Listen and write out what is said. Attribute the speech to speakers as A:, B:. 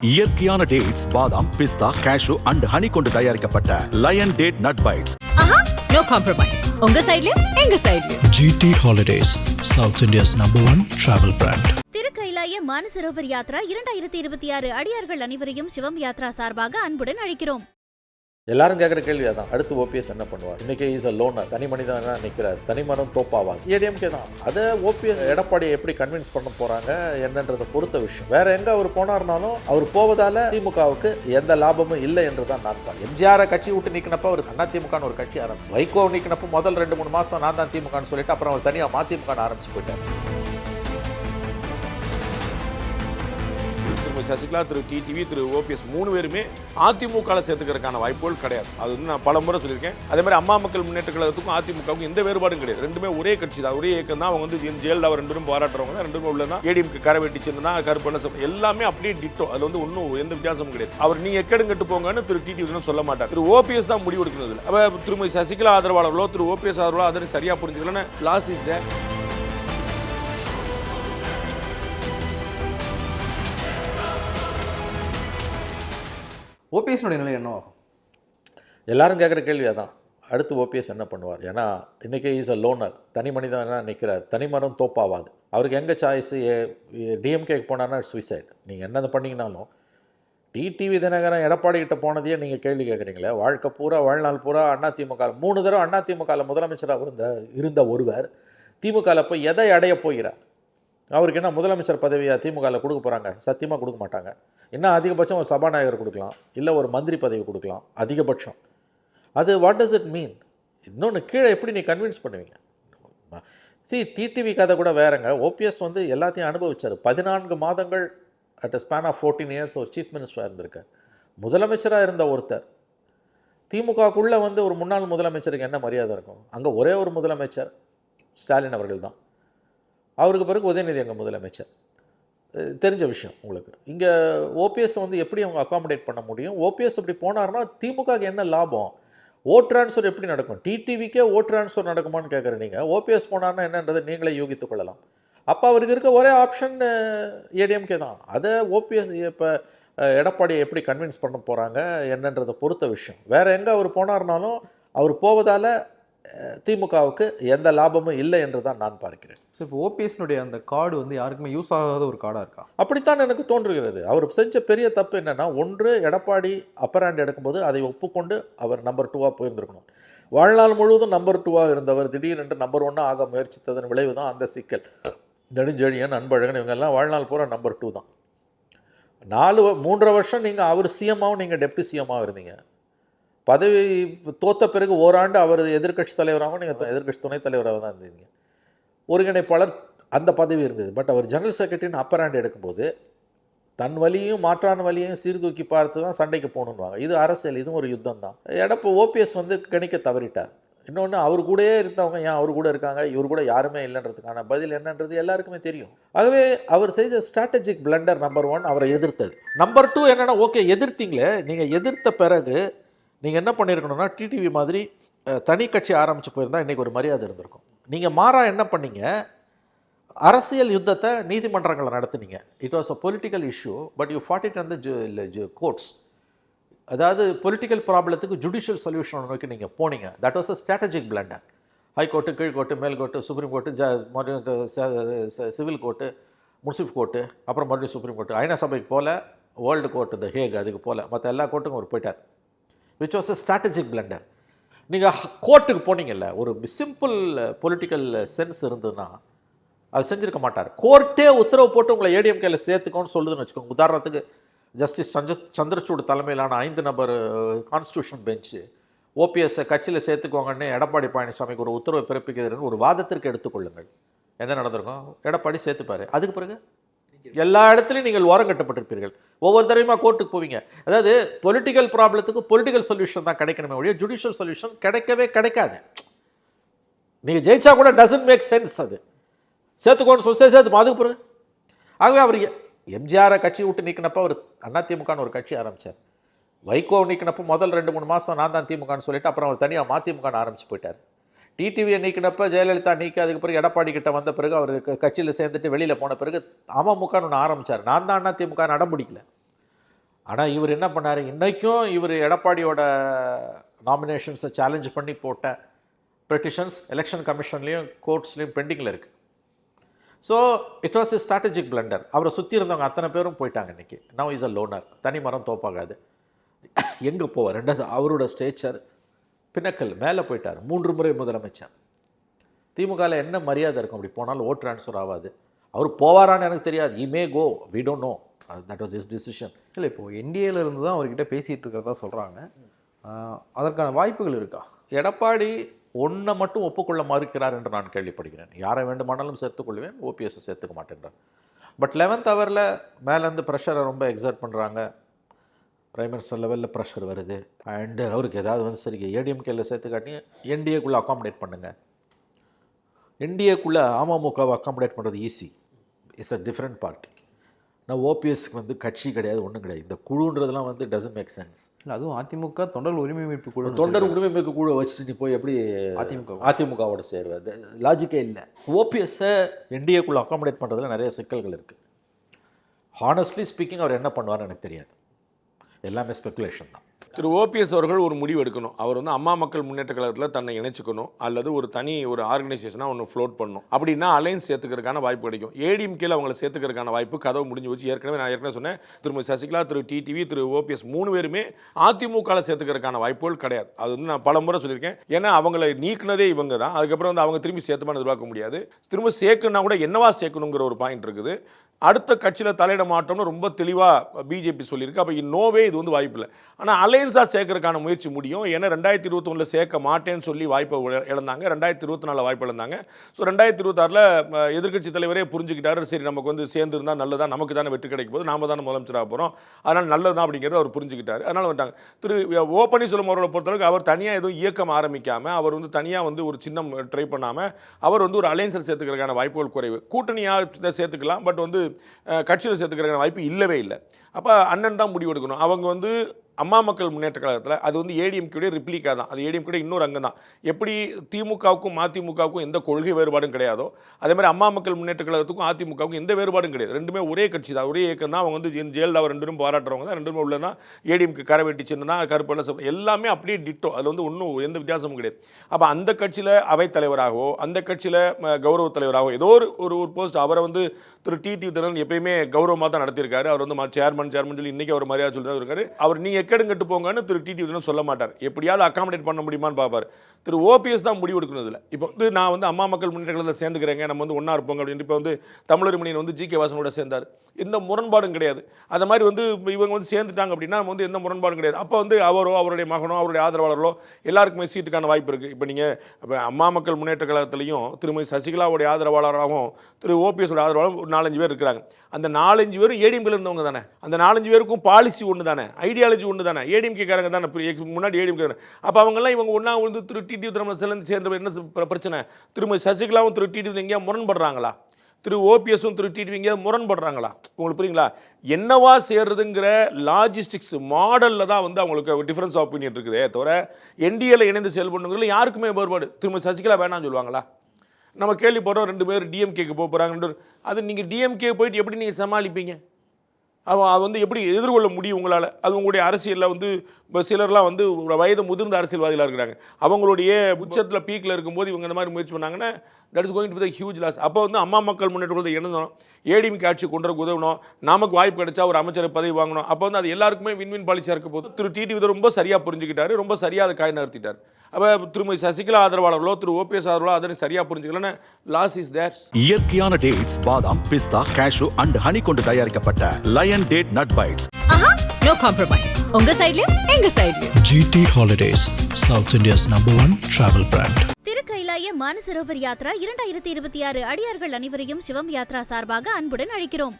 A: இயற்கையான டேட்ஸ் பாதாம் பிஸ்தா cash and honey கொண்டு தயாரிக்கப்பட்ட lion date nut bites
B: no compromise உங்க சைடுலயும் எங்க சைடுலயும்
C: GT Holidays, South India's number one travel brand.
D: திருக்கைலாய Manasarovar Yatra இரண்டாயிரத்தி இருபத்தி ஆறு அடியார்கள் அனைவரையும் சிவம் யாத்ரா சார்பாக அன்புடன் அழைக்கிறோம்.
E: எல்லாரும் கேட்குற கேள்வி அதான். அடுத்து ஓபிஎஸ் என்ன பண்ணுவார்? இன்னைக்கு இஸ் அ லோனர் தனி மனிதனாக நிற்கிறார் தனி மனம் தோப்பாவாங்க ஏடிஎம்கே தான். அதை ஓபிஎஸ் எடப்பாடியை எப்படி கன்வின்ஸ் பண்ண போகிறாங்க என்னன்றதை பொறுத்த விஷயம். வேற எங்கே அவர் போனார்னாலும் அவர் போவதால் திமுகவுக்கு எந்த லாபமும் இல்லை என்று தான் நான் பார்க்கிறேன் எம்ஜிஆரை கட்சி விட்டு நிற்கினப்ப அவர் அண்ணா திமுகன்னு ஒரு கட்சி ஆரம்பிச்சு. வைகோ நிற்கினப்போ முதல் ரெண்டு மூணு மாதம் நான் தான் திமுகன்னு சொல்லிட்டு அப்புறம் அவர் தனியாக மதிமுக ஆரம்பிச்சு போயிட்டார்.
F: திரு சசிகலா திரு டிடிவி திரு ஓபிஎஸ் மூணு பேருமே அதிமுகவில் சேர்த்துக்கிறதுக்கான வாய்ப்புகள் கிடையாது. அது வந்து நான் பல முறை சொல்லியிருக்கேன். அதே மாதிரி அம்மா மக்கள் முன்னேற்ற கழகத்துக்கும் அதிமுகவுக்கும் எந்த வேறுபாடும் கிடையாது. ரெண்டுமே ஒரே கட்சி தான். ஒரே இயக்கம் தான். அவங்க வந்து ஜெய- ஜெயலலிதா ரெண்டு பேரும் பாராட்டுறவங்க தான். ரெண்டு பேரும் உள்ளதான் ஏடிஎம்க்கு கரை வெட்டி சேர்ந்தா கருப்பண்ண எல்லாமே அப்படியே டிட்டோ அதில் வந்து ஒன்றும் எந்த வித்தியாசமும் கிடையாது. அவர் நீ எக்கடுங்கட்டு போங்கன்னு திரு டிடிவி சொல்ல மாட்டார். திரு ஓபிஎஸ் தான் முடிவு எடுக்கிறது இல்லை திருமதி சசிகலா ஆதரவாளர்களோ திரு ஓபிஎஸ் ஆதரவாளோ அதை சரியா புரிஞ்சுக்கலன்னு லாஸ் இஸ் தேர்
G: ஓபிஎஸ்னுடைய நிலை என்னவாகும்?
E: எல்லாரும் கேட்குற கேள்வி அதான். அடுத்து ஓபிஎஸ் என்ன பண்ணுவார்? ஏன்னா இன்றைக்கி இஸ் அ லோனர் தனி மனிதனாக நிற்கிறார் தனி மரம் தோப்பாவாது. அவருக்கு எங்கே சாய்ஸ் டிஎம்கேக்கு போனார்னா சுயசைட் நீங்கள் என்னது பண்ணிங்கனாலும் டிடிவி தினகரன் எடப்பாடி கிட்ட போனதையே நீங்கள் கேள்வி கேட்குறீங்களே வாழ்க்கை பூரா வாழ்நாள் பூரா அண்ணா திமுக மூணு தடவை அண்ணா திமுகவில் முதலமைச்சராக இருந்த இருந்த ஒருவர் திமுகவில் போய் எதை அடைய போகிறார்? அவருக்கு என்ன முதலமைச்சர் பதவியை திமுகவில் கொடுக்க போகிறாங்க சத்தியமாக கொடுக்க மாட்டாங்க. என்ன அதிகபட்சம் ஒரு சபாநாயகர் கொடுக்கலாம் இல்லை ஒரு மந்திரி பதவி கொடுக்கலாம் அதிகபட்சம். அது வாட் டஸ் இட் மீன் இன்னொன்று கீழே எப்படி நீ கன்வின்ஸ் பண்ணுவீங்க? சி டிடிவி கதை கூட வேறங்க. ஓபிஎஸ் வந்து எல்லாத்தையும் அனுபவிச்சார். பதினான்கு மாதங்கள் at a span of fourteen years ஒரு சீஃப் மினிஸ்டராக இருந்திருக்கார். முதலமைச்சராக இருந்த ஒருத்தர். திமுகக்குள்ளே வந்து ஒரு முன்னாள் முதலமைச்சருக்கு என்ன மரியாதை இருக்கும்? அங்கே ஒரே ஒரு முதலமைச்சர் ஸ்டாலின் அவர்கள் தான் அவருக்கு பிறகு உதயநிதி அங்கே முதலமைச்சர். தெரிஞ்ச விஷயம் உங்களுக்கு. இங்கே ஓபிஎஸ் வந்து எப்படி அவங்க அகாமடேட் பண்ண முடியும்? ஓபிஎஸ் அப்படி போனார்னா திமுகவுக்கு என்ன லாபம்? ஓட் ட்ரான்ஸ்ஃபர் எப்படி நடக்கும்? டிடிவிக்கே ஓட் ட்ரான்ஸ்ஃபர் நடக்குமான்னு கேட்குற நீங்கள் ஓபிஎஸ் போனார்னா என்னன்றதை நீங்களே யூகித்துக் கொள்ளலாம். அப்போ அவருக்கு இருக்க ஒரே ஆப்ஷன் ஏடிஎம்கே தான். அதை ஓபிஎஸ் இப்போ எடப்பாடியை எப்படி கன்வின்ஸ் பண்ண போகிறாங்க என்னன்றதை பொறுத்த விஷயம். வேறு எங்கே அவர் போனார்னாலும் அவர் போவதால் திமுகவுக்கு எந்த லாபமும் இல்லை என்று தான் நான் பார்க்கிறேன்.
G: ஸோ இப்போ ஓபிஎஸ்னுடைய அந்த கார்டு வந்து யாருக்குமே யூஸ் ஆகாத ஒரு கார்டாக இருக்கா?
E: அப்படித்தான் எனக்கு தோன்றுகிறது. அவர் செஞ்ச பெரிய தப்பு என்னன்னா ஒன்று எடப்பாடி அப்பர் ஹேண்ட் எடுக்கும்போது அதை ஒப்புக்கொண்டு அவர் நம்பர் டூவாக போயிருந்திருக்கணும். வாழ்நாள் முழுவதும் நம்பர் டூவாக இருந்தவர் திடீரென்று நம்பர் ஒன்னாக ஆக முயற்சித்ததன் விளைவு தான் அந்த சிக்கல். நெடுஞ்செழியன் அன்பழகன் இவங்கெல்லாம் வாழ்நாள் பூரா நம்பர் டூ தான். நாலு மூன்றரை வருஷம் நீங்கள் அவர் சிஎம்மாவும் நீங்கள் டெப்டி சிஎம்மாவும் இருந்தீங்க. பதவி தோத்த பிறகு ஓராண்டு அவர் எதிர்க்கட்சி தலைவராகவும் நீங்கள் எதிர்க்கட்சி துணைத் தலைவராக தான் இருந்தீங்க. ஒருங்கிணைப்பாளர் அந்த பதவி இருந்தது. பட் அவர் ஜெனரல் செக்ரட்டரின்னு அப்பர் ஹேண்ட் எடுக்கும்போது தன் வழியும் மாற்றான வழியும் சீர்தூக்கி பார்த்து தான் சண்டைக்கு போகணுன்னுவாங்க இது அரசியல் இதுவும் ஒரு யுத்தம் தான். எடப்போ ஓபிஎஸ் வந்து கணிக்க தவறிட்டார். இன்னொன்று அவர் கூடயே இருந்தவங்க ஏன் அவர் கூட இருக்காங்க? இவர் கூட யாருமே இல்லைன்றதுக்கான பதில் என்னன்றது எல்லாருக்குமே தெரியும். ஆகவே அவர் செய்த ஸ்ட்ராட்டஜிக் பிளண்டர் நம்பர் ஒன் அவரை எதிர்த்தது. நம்பர் டூ என்னென்னா ஓகே எதிர்த்தீங்களே நீங்கள் எதிர்த்த பிறகு நீங்கள் என்ன பண்ணியிருக்கணும்னா டிடிவி மாதிரி தனி கட்சி ஆரம்பித்து போயிருந்தால் இன்றைக்கி ஒரு மரியாதை இருந்திருக்கும். நீங்கள் மாறா என்ன பண்ணீங்க? அரசியல் யுத்தத்தை நீதிமன்றங்களை நடத்துனீங்க. It was a political issue but you fought it அந்த கோர்ட்ஸ் அதாவது பொலிட்டிக்கல் ப்ராப்ளத்துக்கு ஜுடிஷியல் சொல்யூஷன் நோக்கி நீங்கள் போனீங்க. That was a strategic blunder high court கீழ்கோர்ட்டு மேல்கோர்ட்டு சுப்ரீம் கோர்ட்டு ஜ சிவில் கோர்ட்டு முன்சிப் கோர்ட்டு அப்புறம் மறுபடியும் சுப்ரீம் கோர்ட்டு ஐநா சபைக்கு போல வேர்ல்டு கோர்ட்டு த ஹேக் அதுக்கு போல. மற்ற எல்லா கோர்ட்டுக்கும் அவர் போயிட்டார். Which was a strategic blunder நீங்கள் கோர்ட்டுக்கு போனீங்கல்ல ஒரு சிம்பிள் பொலிட்டிக்கல் சென்ஸ் இருந்ததுன்னா அது செஞ்சிருக்க மாட்டார். கோர்ட்டே உத்தரவு போட்டு உங்களை ஏடிஎம்கேல சேர்த்துக்கோன்னு சொல்லுதுன்னு வச்சுக்கோங்க. உதாரணத்துக்கு ஜஸ்டிஸ் சஞ்ச சந்திரசூடு தலைமையிலான ஐந்து நபர் கான்ஸ்டியூஷன் பெஞ்சு ஓபிஎஸ்ஸை கட்சியில் சேர்த்துக்கோங்கன்னு எடப்பாடி பழனிசாமிக்கு ஒரு உத்தரவை பிறப்பிக்கிறதுன்னு ஒரு வாதத்திற்கு எடுத்துக்கொள்ளுங்கள். என்ன நடந்திருக்கும்? எடப்பாடி சேர்த்துப்பாரு. அதுக்கு பிறகு? எல்லா இடத்துலையும் நீங்கள் ஓரம் கட்டப்பட்டிருப்பீர்கள். ஒவ்வொரு தடவையுமா கோர்ட்டுக்கு போவீங்க. அதாவது பொலிட்டிக்கல் ப்ராப்ளத்துக்கு பொலிட்டிக்கல் சொல்யூஷன் தான் கிடைக்கணுமே ஒழிய ஜுடிஷியல் சொல்யூஷன் கிடைக்கவே கிடைக்காது. நீங்கள் ஜெயிச்சா கூட டசன்ட் மேக் சென்ஸ் அது. சேர்த்துக்கோன்னு சொல்லி சேர்த்து அதுக்கு பிறகு? ஆகவே அவர் எம்ஜிஆரை கட்சி விட்டு நீக்கினப்ப அவர் அதிமுகன்னு ஒரு கட்சி ஆரம்பிச்சார். வைகோ நீக்கினப்ப முதல் ரெண்டு மூணு மாதம் நான் தான் திமுகன்னு சொல்லிட்டு அப்புறம் அவர் தனியாக மதிமுகன்னு ஆரம்பிச்சு போயிட்டார். டிடிவியை நீக்கினப்ப ஜெயலலிதா நீக்கி அதுக்கு பிறகு எடப்பாடி கிட்ட வந்த பிறகு அவர் கட்சியில் சேர்ந்துட்டு வெளியில் போன பிறகு அமமுகன்னு ஒன்று ஆரம்பித்தார் நான் தான் அதிமுக அடம் பிடிக்கல ஆனால் இவர் என்ன பண்ணார்? இன்றைக்கும் இவர் எடப்பாடியோட நாமினேஷன்ஸை சேலஞ்ச் பண்ணி போட்ட பெட்டிஷன்ஸ் எலெக்ஷன் கமிஷன்லேயும் கோர்ட்ஸ்லேயும் பெண்டிங்கில் இருக்குது so it was a strategic blunder அவரை சுற்றி இருந்தவங்க அத்தனை பேரும் போயிட்டாங்க இன்றைக்கி நவ் இஸ் அ லோனர் தனி மரம் தோப்பாகாது. எங்கே போவார்? ரெண்டாவது அவரோட ஸ்டேச்சர் பின்னக்கல் மேலே போயிட்டார். மூன்று முறை முதலமைச்சர். திமுகவில் என்ன மரியாதை இருக்கும்? அப்படி போனாலும் ஓட் ட்ரான்ஸ்ஃபர் ஆகாது அவர் போவாரான்னு எனக்கு தெரியாது. He may go we don't know that was is decision
G: இல்லை இப்போ என்டிஏல இருந்து தான் அவர்கிட்ட பேசிட்டு இருக்கிறதா சொல்றாங்க. ஆஹ் அதற்கான வாய்ப்புகள் இருக்கா?
E: எடப்பாடி ஒன்றை மட்டும் ஒப்புக்கொள்ள மறுக்கிறார் என்று நான் கேள்விப்படுகிறேன். யாரை வேண்டுமானாலும் சேர்த்துக்கொள்வேன். ஓபிஎஸ்ஸை சேர்த்துக்க மாட்டேன்றார். பட் லெவன்த் ஹவரில் மேலேருந்து ப்ரெஷரை ரொம்ப எக்ஸர்ட் பண்ணுறாங்க பிரைம் மினிஸ்டர் லெவலில் ப்ரெஷர் வருது. அண்டு அவருக்கு ஏதாவது வந்து சரி ஏடிஎம்கேல சேர்த்து காட்டி என்டிஏக்குள்ளே அகாமடேட் பண்ணுங்கள் என்டிஏக்குள்ளே அமமுகவை அகாமடேட் பண்ணுறது easy it's a different party நான் ஓபிஎஸ்க்கு வந்து கட்சி கிடையாது ஒன்றும் கிடையாது. இந்த குழுன்றதெல்லாம் வந்து டசன்ட் மேக் சென்ஸ்
G: இல்லை அதுவும் அதிமுக தொண்டர் உரிமை மீட்பு குழு
E: தொண்டர் உரிமை மிக்க குழு வச்சுட்டு நீ போய் எப்படி
G: அதிமுக.
E: அதிமுகவோட சேருவது லாஜிக்கே இல்லை. ஓபிஎஸ்ஸை என்டிஏக்குள்ளே அகாமடேட் பண்ணுறதுல நிறைய சிக்கல்கள் இருக்குது ஹானஸ்ட்லி ஸ்பீக்கிங் அவர் என்ன பண்ணுவார்னு எனக்கு தெரியாது. எல்லாமே ஸ்பெகுலேஷன் தான்.
F: திரு ஓபிஎஸ் அவர்கள் ஒரு முடிவு எடுக்கணும். அவர் வந்து அம்மா மக்கள் முன்னேற்ற கழகத்தில் தன்னை இணைச்சிக்கணும். அல்லது ஒரு தனி ஒரு ஆர்கனைசேஷனாக ஒன்று ஃப்ளோட் பண்ணணும். அப்படின்னா அலைன்ஸ் சேர்த்துக்கிறதுக்கான வாய்ப்பு கிடைக்கும். ஏடிஎம்கேல அவங்கள சேர்த்துக்கிறதுக்கான வாய்ப்பு கதவு முடிஞ்சு வச்சு ஏற்கனவே நான் ஏற்கனவே சொன்னேன். திருமதி சசிகலா திரு டிடிவி திரு ஓபிஎஸ் மூணு பேருமே அதிமுகவில் சேர்த்துக்கிறதுக்கான வாய்ப்புகள் கிடையாது. அது வந்து நான் பல முறை சொல்லியிருக்கேன். ஏன்னா அவங்கள நீக்கினதே இவங்க தான். அதுக்கப்புறம் வந்து அவங்க திரும்பி சேர்த்துமான்னு எதிர்பார்க்க முடியாது. திரும்ப சேர்க்கணும்னா கூட என்னவா சேர்க்கணுங்கிற ஒரு பாயிண்ட் இருக்குது. அடுத்த கட்சியில் தலையிட மாட்டோம்னு ரொம்ப தெளிவாக பிஜேபி சொல்லியிருக்கு. அப்போ நோவே இது வந்து வாய்ப்பு இல்லை ஆனால் அலையன்ஸாக சேர்க்கறதுக்கான முயற்சி முடியும். ஏன்னா ரெண்டாயிரத்தி இருபத்தொன்னில் சேர்க்க மாட்டேன்னு சொல்லி வாய்ப்பை இழந்தாங்க. ரெண்டாயிரத்தி இருபத்தி நாலில் வாய்ப்பு இழந்தாங்க. ஸோ ரெண்டாயிரத்தி இருபத்தாறில் எதிர்கட்சி தலைவரே புரிஞ்சுக்கிட்டாரு. சரி நமக்கு வந்து சேர்ந்து இருந்தால் நல்லதா நமக்கு தானே வெற்றி கிடைக்கும் போது நாம தானே முதலமைச்சராக போகிறோம் அதனால் நல்லதான் அப்படிங்கிறத அவர் புரிஞ்சுக்கிட்டார். அதனால் வந்துட்டாங்க. திரு ஓ பன்னீர்செல்வம் அவரோட பொறுத்தளவுக்கு அவர் தனியாக எதுவும் இயக்கம் ஆரம்பிக்காமல் அவர் வந்து தனியாக வந்து ஒரு சின்னம் ட்ரை பண்ணாமல் அவர் வந்து ஒரு அலையன்ஸில் சேர்த்துக்கிறதுக்கான வாய்ப்புகள் குறைவு. கூட்டணியாக சேர்த்துக்கலாம் பட் வந்து கட்சியில் சேர்த்துக்கிறதுக்கான வாய்ப்பு இல்லவே இல்லை. அப்போ அண்ணன் தான் முடிவு எடுக்கணும் அவங்க வந்து அம்மா மக்கள் முன்னேற்ற கழகத்தில் அது வந்து ஏடிஎம்கேடைய ரிப்ளிக்கா தான். அது ஏடிஎம்கே இன்னொரு அங்கம் தான். எப்படி திமுகவுக்கும் மதிமுகவுக்கும் எந்த கொள்கை வேறுபாடும் கிடையாதோ அதே மாதிரி அம்மா மக்கள் முன்னேற்ற கழகத்துக்கும் அதிமுகவுக்கும் எந்த வேறுபாடும் கிடையாது. ரெண்டுமே ஒரே கட்சி தான். ஒரே இயக்கம் தான். அவங்க வந்து ஜெ- ஜெயலலிதா ரெண்டு பேரும் பாராட்டுறவங்க தான். ரெண்டு பேரும் உள்ள ஏடிஎம்கே கரை வெட்டி சின்ன தான் கருப்பெல்லாம் எல்லாமே அப்படியே டிட்டோ அதில் வந்து ஒன்றும் எந்த வித்தியாசமும் கிடையாது. அப்போ அந்த கட்சியில் அவைத் தலைவராகவோ அந்த கட்சியில் கௌரவ தலைவராகவோ ஏதோ ஒரு ஒரு ஒரு போஸ்ட் அவரை வந்து திரு டி டி தினன் எப்பயுமே கௌரவமாக தான் நடத்தியிருக்காரு. அவர் வந்து சேர்மன் சேர்மன் சொல்லி இன்றைக்கி அவர் மரியாதை சொல்லி தான் இருக்காரு. அவர் நீங்கள் டிக்கெட்டும் கட்டு போங்கன்னு திரு டிடி டி சொல்ல மாட்டார். எப்படியாவது அக்காமடேட் பண்ண முடியுமான்னு பார்ப்பார். திரு ஓபிஎஸ் தான் முடிவு எடுக்கணும் இதில். இப்போ வந்து நான் வந்து அம்மா மக்கள் முன்னேற்றத்தில் சேர்ந்துக்கிறேங்க நம்ம வந்து ஒன்றா இருப்போங்க அப்படின்னு. இப்போ வந்து தமிழர் மணியன் வந்து ஜி கே வாசனோட சேர்ந்தார். எந்த முரண்பாடும் கிடையாது. அந்த மாதிரி வந்து இவங்க வந்து சேர்ந்துட்டாங்க அப்படின்னா நம்ம வந்து எந்த முரண்பாடும் கிடையாது. அப்போ வந்து அவரோ அவருடைய மகனோ அவருடைய ஆதரவாளர்களோ எல்லாருக்குமே சீட்டுக்கான வாய்ப்பு இருக்குது இப்போ நீங்கள் இப்போ அம்மா மக்கள் முன்னேற்ற கழகத்துலையும் திருமதி சசிகலாவுடைய ஆதரவாளராகவும் திரு ஓபிஎஸோட ஆதரவாளரும் ஒரு நாலஞ்சு பேர் இருக்கிறாங்க. அந்த நாலஞ்சு பேரும் ஏடிஎம்கில் இருந்தவங்க தானே. அந்த நாலஞ்சு பேருக்கும் பாலிசி ஒன்று தானே. ஐடியாலஜி ஒன்று தானே. ஏடிஎம்கேக்காரங்க தானே. முன்னாடி ஏடிஎம்கே அப்போ அவங்கெல்லாம் இவங்க ஒன்றா வந்து திரு டிடி திருமணம் சேர்ந்து சேர்ந்த என்ன பிரச்சனை? திருமதி சசிகலாவும் திரு டிடி எங்கேயா முரண்படுறாங்களா? திரு ஓபிஎஸும் திரு டிடிவிங்க முரண்படுறாங்களா? உங்களுக்கு புரியுங்களா? என்னவா சேர்றதுங்கிற லாஜிஸ்டிக்ஸ் மாடலில் தான் வந்து அவங்களுக்கு டிஃப்ரென்ஸ் ஆஃப் ஒப்பீனியன் இருக்குதே தவிர என்டிஏல இணைந்து செயல்படணுங்கிறது யாருக்குமே வேறுபாடு. திரும்ப சசிகலா வேணாம்னு சொல்லுவாங்களா? நம்ம கேள்விப்படுறோம் ரெண்டு பேர் டிஎம்கேக்கு போக போகிறாங்கன்னு அது நீங்கள் டிஎம்கே போயிட்டு எப்படி நீங்கள் சமாளிப்பீங்க? அவன் அது வந்து எப்படி எதிர்கொள்ள முடியும் உங்களால்? அது உங்களுடைய அரசியலில் வந்து இப்போ சிலர்லாம் வந்து ஒரு வயது முதிர்ந்த அரசியல்வாதிகளாக இருக்கிறாங்க. அவங்களுடைய உச்சத்தில் பீக்கில் இருக்கும்போது இவங்க இந்த மாதிரி முயற்சி பண்ணாங்கன்னா that is going to the huge loss அப்போ வந்து அம்மா மக்கள் முன்னேற்றத்தை இணைந்தோம் ஏடிஎம்கே ஆட்சி கொண்டு வரக்கு உதவணும் நமக்கு வாய்ப்பு கிடைச்சா ஒரு அமைச்சர் பதவி வாங்கணும். அப்போ வந்து அது எல்லாருக்குமே வின்வின் பாலிசியாக இருக்க போது திரு டிடி விதர் ரொம்ப சரியாக புரிஞ்சுக்கிட்டாரு. ரொம்ப சரியாக அதை காய் நகர்த்திட்டார். அப்போ திருமதி சசிகலா ஆதரவாளர்களோ திரு ஓபிஎஸ் ஆதரவாளோ அதனை சரியாக புரிஞ்சுக்கலன்னு லாஸ் இஸ் தேர்
A: இயற்கையான டேட்ஸ் பாதாம் பிஸ்தா கேஷு அண்ட் ஹனி கொண்டு தயாரிக்கப்பட்ட லயன் டேட் நட் பைட்ஸ்
B: ஆஹா நோ காம்ப்ரமைஸ் உங்க சைடுலயும் எங்க சைடுலயும்
C: GT Holidays, South India's number one travel brand.
D: திருக்கைலாய Manasarovar Yatra இரண்டாயிரத்தி இருபத்தி ஆறு அடியார்கள் அனைவரையும் சிவம் யாத்ரா சார்பாக அன்புடன் அழைக்கிறோம்.